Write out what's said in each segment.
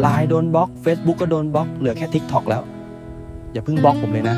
ไลน์โดนบล็อก Facebook ก็โดนบล็อกเหลือแค่ TikTok แล้ว อย่าเพิ่งบล็อกผมเลยนะ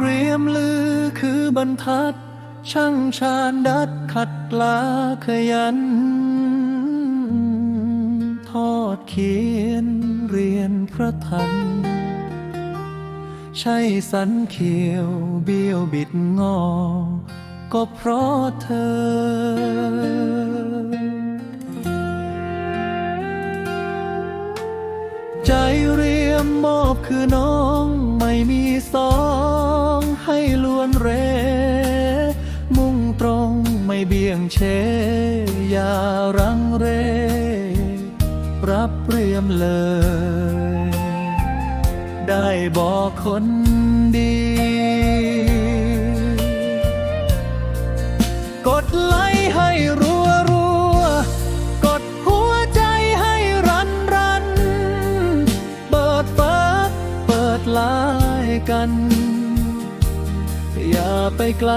เรียมลือคือบรรทัด ช่างชาญดัดขัดลาขยัน ทอดเขียนเรียนพระทัน ใช่สันเขียวเบี้ยวบิดงอ ก็เพราะเธอ ใจเรียมมอบคือน้องไม่มีสอง ลวนเร มุ่งตรงไม่เบี่ยงเชยอย่ารังเร รับเรียมเลย ได้บอกคนดี กดไลค์ให้รัวรัว กดหัวใจให้รันรัน เปิดเปิดเปิดไลน์กัน ไปไกล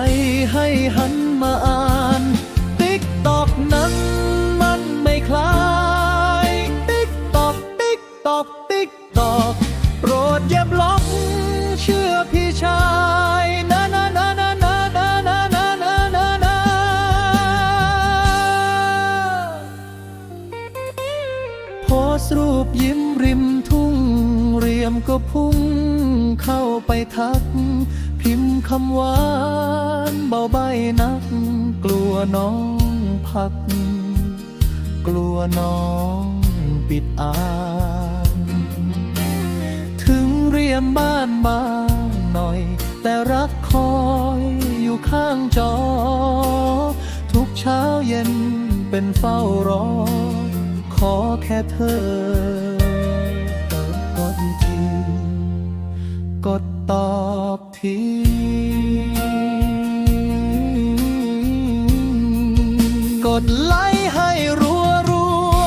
ให้หันมาอ่านติ๊กตอกนั้นมันไม่คล้ายติ๊กตอกติ๊กตอกติ๊กตอกโปรดอย่าบล็อกเชื่อพี่ชายนะนะนะนะนะนะนะนะนะนะนะโพสต์รูปยิ้มริมทุ่ง เรียมก็พุ่งเข้าไปทัก พิมพ์คำหวานเบาใบนัก กลัวน้องพัก กลัวน้องปิดอ่านถึงเรียมบ้านบางหน่อย แต่รักคอยอยู่ข้างจอ ทุกเช้าเย็นเป็นเฝ้ารอ ขอแค่เธอ ทีกดไลค์ให้รัวรัว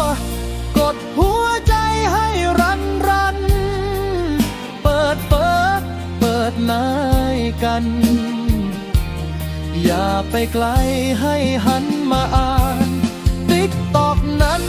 กดหัวใจให้รันรัน เปิดเปิดเปิดนายกัน อย่าไปไกลให้หันมาอ่านติ๊กตอกนั้น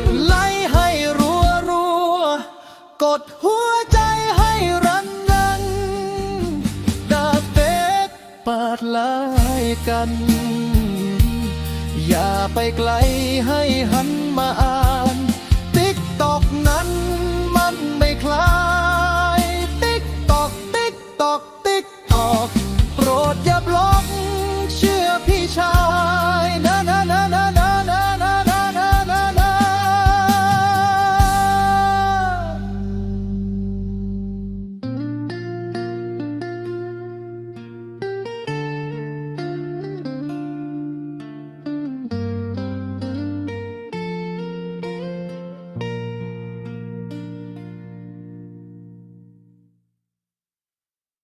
ดไลค์ให้รัวรัว กดหัวใจให้รันรันดาเฟซเปิดไลายกัน อย่าไปไกลให้หันมาอ่า